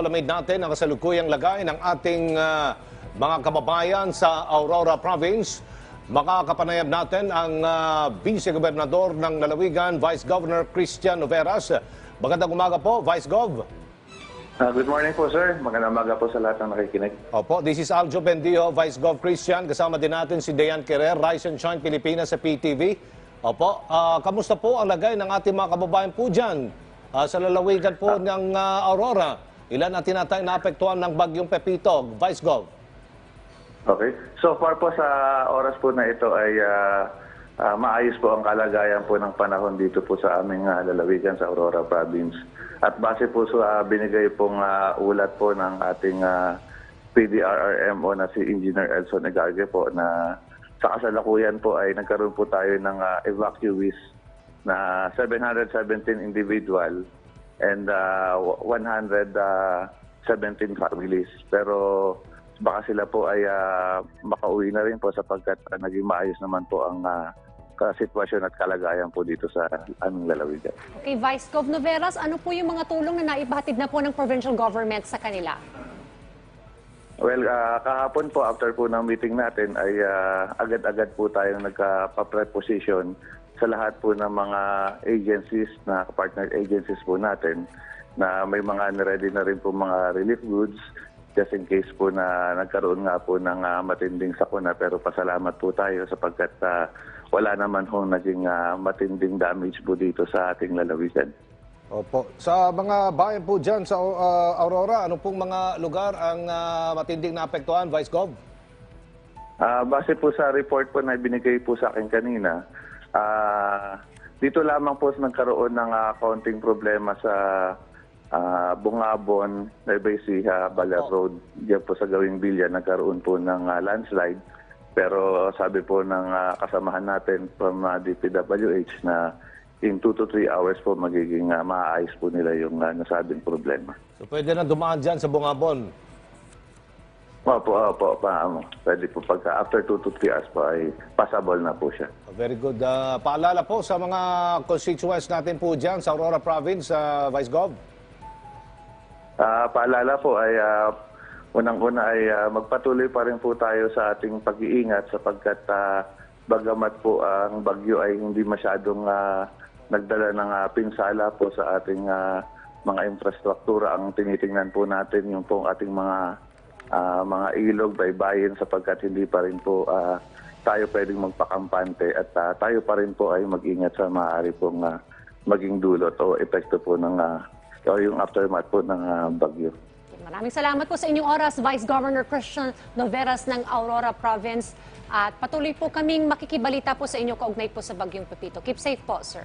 Palamid natin ang kasalukuyang lagay ng ating ah, mga kababayan sa Aurora Province. Makakapanayam natin ang ah, Vice Gobernador ng Lalawigan, Vice Governor Christian Noveras. Magandang umaga po, Vice Gov. Ah, good morning po, sir. Magandang umaga po sa lahat ng nakikinig. Opo, this is Aljo Bendio, Vice Gov Christian. Kasama din natin si Dayan Querer, Rise and Shine Pilipinas sa PTV. Opo, ah, kamusta po ang lagay ng ating mga kababayan po dyan ah, sa lalawigan po ng ah, Aurora? Ilan ang tinatay na apektuhan ng bagyong Pepito, Vice Gov? Okay. So far po sa oras po na ito ay ah, ah, maayos po ang kalagayan po ng panahon dito po sa aming ah, lalawigan sa Aurora Province. At base po sa binigay pong ah, ulat po ng ating ah, PDRRMO na si Engineer Elson Egarge po na sa kasalukuyan po ay nagkaroon po tayo ng ah, evacuees na 717 individual and uh, 117 families. Pero baka sila po ay ah, makauwi na rin po sapagkat ah, naging maayos naman po ang ka- sitwasyon at kalagayan po dito sa aming lalawigan. Okay, Vice Gov Noveras, ano po yung mga tulong na naibahatid na po ng provincial government sa kanila? Well, ah, kahapon po after po ng meeting natin ay ah, agad-agad po tayong nagka-preposition sa lahat po ng mga agencies na partner agencies po natin na may mga ready na rin po mga relief goods just in case po na nagkaroon nga po ng ah, matinding sakuna pero pasalamat po tayo sapagkat ah, wala naman ho naging ah, matinding damage po dito sa ating lalawigan. Opo. Sa mga bayan po dyan sa ah, Aurora, ano pong mga lugar ang ah, matinding naapektuhan, Vice Gov? Ah, base po sa report po na binigay po sa akin kanina, ah, dito lamang po nagkaroon ng ah, kaunting problema sa ah, Bungabon, Nueva Baler Road. Diyan po sa gawing bilya nagkaroon po ng ah, landslide. Pero sabi po ng ah, kasamahan natin from ah, DPWH na in 2 to 3 hours po magiging ah, maayos po nila yung ah, nasabing problema. So pwede na dumaan dyan sa Bungabon. Opo, opo, pa, ano, pwede po pagka after 2 to 3 hours po ay passable na po siya. Very good. Ah, paalala po sa mga constituents natin po dyan sa Aurora Province, ah, Vice Gov. Ah, paalala po ay ah, unang-una ay ah, magpatuloy pa rin po tayo sa ating pag-iingat sapagkat ah, bagamat po ang bagyo ay hindi masyadong ah, nagdala ng ah, pinsala po sa ating ah, mga infrastruktura. Ang tinitingnan po natin yung pong ating mga ah, mga ilog, baybayin sapagkat hindi pa rin po ah, tayo pwedeng magpakampante at ah, tayo pa rin po ay mag-ingat sa maaari pong ah, maging dulot o epekto po ng ah, o yung aftermath po ng ah, bagyo. Maraming salamat po sa inyong oras, Vice Governor Christian Noveras ng Aurora Province. At patuloy po kaming makikibalita po sa inyo kaugnay po sa Bagyong Pepito. Keep safe po, sir.